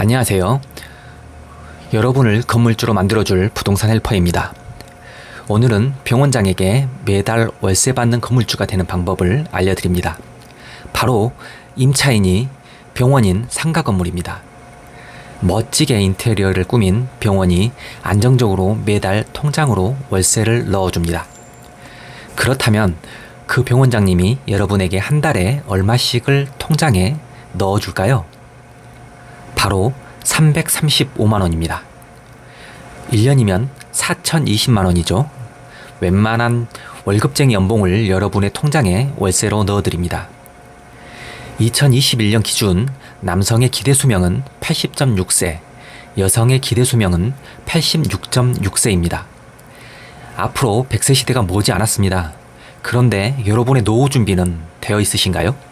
안녕하세요. 여러분을 건물주로 만들어줄 부동산 헬퍼입니다. 오늘은 병원장에게 매달 월세 받는 건물주가 되는 방법을 알려드립니다. 바로 임차인이 병원인 상가 건물입니다. 멋지게 인테리어를 꾸민 병원이 안정적으로 매달 통장으로 월세를 넣어줍니다. 그렇다면 그 병원장님이 여러분에게 한 달에 얼마씩을 통장에 넣어줄까요? 바로 335만 원입니다. 1년이면 4,020만 원이죠. 웬만한 월급쟁이 연봉을 여러분의 통장에 월세로 넣어드립니다. 2021년 기준 남성의 기대 수명은 80.6세, 여성의 기대 수명은 86.6세입니다. 앞으로 100세 시대가 머지 않았습니다. 그런데 여러분의 노후 준비는 되어 있으신가요?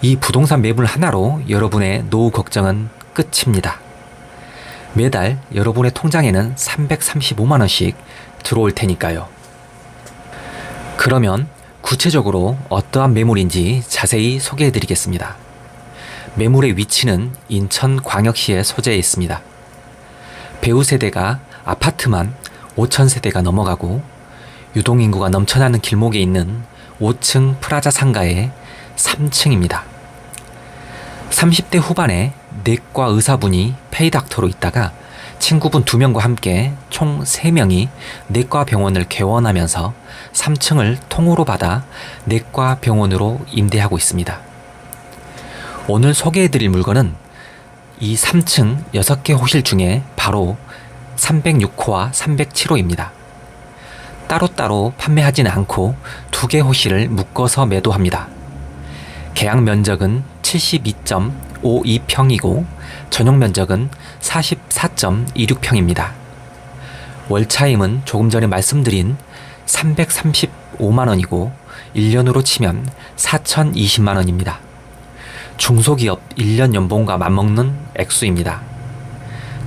이 부동산 매물 하나로 여러분의 노후 걱정은 끝입니다. 매달 여러분의 통장에는 335만원씩 들어올 테니까요. 그러면 구체적으로 어떠한 매물인지 자세히 소개해 드리겠습니다. 매물의 위치는 인천광역시에 소재해 있습니다. 배우 세대가 아파트만 5천 세대가 넘어가고 유동인구가 넘쳐나는 길목에 있는 5층 프라자 상가의 3층입니다. 30대 후반에 내과 의사분이 페이닥터로 있다가 친구분 2명과 함께 총 3명이 내과 병원을 개원하면서 3층을 통으로 받아 내과 병원으로 임대하고 있습니다. 오늘 소개해드릴 물건은 이 3층 6개 호실 중에 바로 306호와 307호입니다. 따로따로 판매하지는 않고 두 개 호실을 묶어서 매도합니다. 계약 면적은 72.52평이고 전용 면적은 44.26평입니다. 월차임은 조금 전에 말씀드린 335만 원이고 1년으로 치면 4,020만 원입니다. 중소기업 1년 연봉과 맞먹는 액수입니다.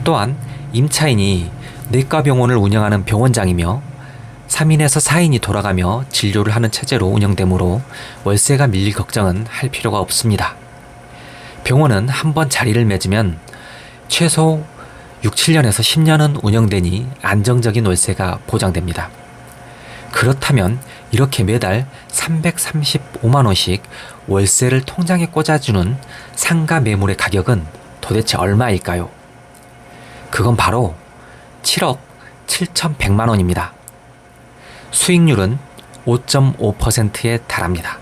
또한 임차인이 내과 병원을 운영하는 병원장이며 3인에서 4인이 돌아가며 진료를 하는 체제로 운영되므로 월세가 밀릴 걱정은 할 필요가 없습니다. 병원은 한번 자리를 맺으면 최소 6, 7년에서 10년은 운영되니 안정적인 월세가 보장됩니다. 그렇다면 이렇게 매달 335만원씩 월세를 통장에 꽂아주는 상가 매물의 가격은 도대체 얼마일까요? 그건 바로 7억 7,100만원입니다. 수익률은 5.5%에 달합니다.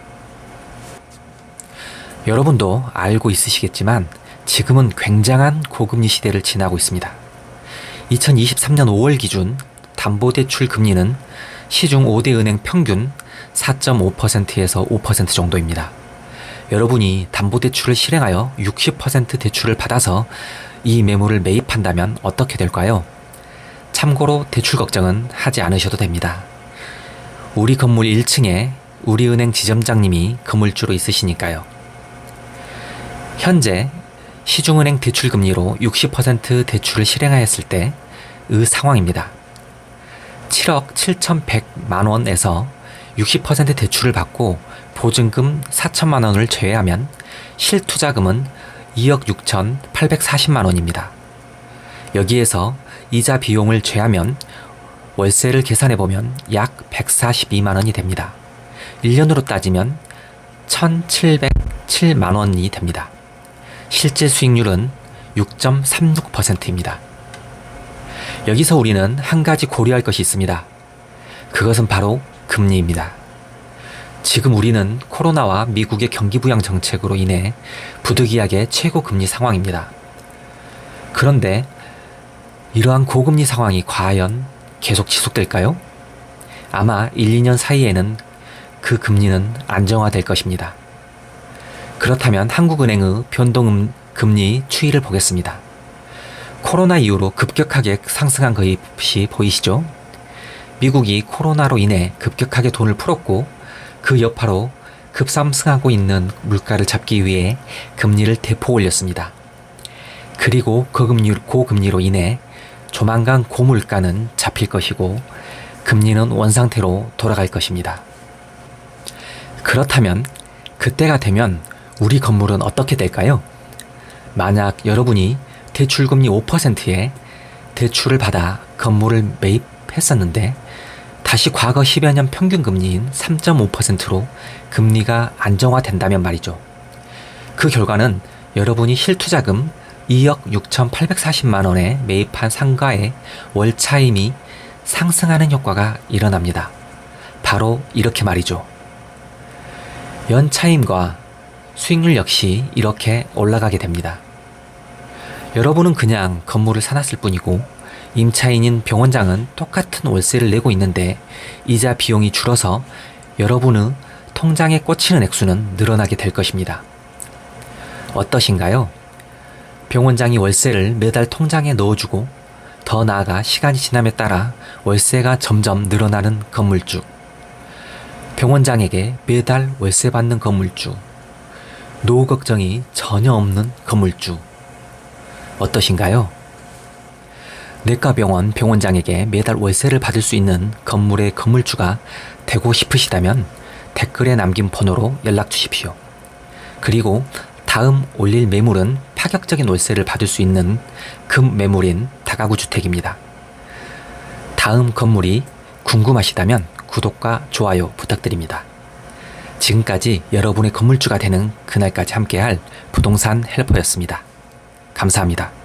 여러분도 알고 있으시겠지만 지금은 굉장한 고금리 시대를 지나고 있습니다. 2023년 5월 기준 담보대출 금리는 시중 5대 은행 평균 4.5%에서 5% 정도입니다. 여러분이 담보대출을 실행하여 60% 대출을 받아서 이 매물을 매입한다면 어떻게 될까요? 참고로 대출 걱정은 하지 않으셔도 됩니다. 우리 건물 1층에 우리은행 지점장님이 건물주로 있으시니까요. 현재 시중은행 대출금리로 60% 대출을 실행하였을 때 의 상황입니다. 7억 7,100만 원에서 60% 대출을 받고 보증금 4천만 원을 제외하면 실투자금은 2억 6,840만 원입니다. 여기에서 이자 비용을 제하면 월세를 계산해 보면 약 142만 원이 됩니다. 1년으로 따지면 1,707만 원이 됩니다. 실제 수익률은 6.36%입니다. 여기서 우리는 한 가지 고려할 것이 있습니다. 그것은 바로 금리입니다. 지금 우리는 코로나와 미국의 경기 부양 정책으로 인해 부득이하게 최고 금리 상황입니다. 그런데 이러한 고금리 상황이 과연 계속 지속될까요? 아마 1, 2년 사이에는 그 금리는 안정화될 것입니다. 그렇다면 한국은행의 변동 금리 추이를 보겠습니다. 코로나 이후로 급격하게 상승한 것이 보이시죠? 미국이 코로나로 인해 급격하게 돈을 풀었고 그 여파로 급상승하고 있는 물가를 잡기 위해 금리를 대폭 올렸습니다. 그리고 고금리, 고금리로 인해 조만간 고물가는 잡힐 것이고 금리는 원상태로 돌아갈 것입니다. 그렇다면 그때가 되면 우리 건물은 어떻게 될까요? 만약 여러분이 대출금리 5%에 대출을 받아 건물을 매입했었는데 다시 과거 10여 년 평균 금리인 3.5%로 금리가 안정화된다면 말이죠. 그 결과는 여러분이 실투자금 2억 6,840만 원에 매입한 상가의 월 차임이 상승하는 효과가 일어납니다. 바로 이렇게 말이죠. 연 차임과 수익률 역시 이렇게 올라가게 됩니다. 여러분은 그냥 건물을 사놨을 뿐이고 임차인인 병원장은 똑같은 월세를 내고 있는데 이자 비용이 줄어서 여러분의 통장에 꽂히는 액수는 늘어나게 될 것입니다. 어떠신가요? 병원장이 월세를 매달 통장에 넣어주고 더 나아가 시간이 지남에 따라 월세가 점점 늘어나는 건물주. 병원장에게 매달 월세 받는 건물주. 노후 걱정이 전혀 없는 건물주. 어떠신가요? 내과병원 병원장에게 매달 월세를 받을 수 있는 건물의 건물주가 되고 싶으시다면 댓글에 남긴 번호로 연락 주십시오. 그리고 다음 올릴 매물은 파격적인 월세를 받을 수 있는 금 매물인 다가구 주택입니다. 다음 건물이 궁금하시다면 구독과 좋아요 부탁드립니다. 지금까지 여러분의 건물주가 되는 그날까지 함께할 부동산 헬퍼였습니다. 감사합니다.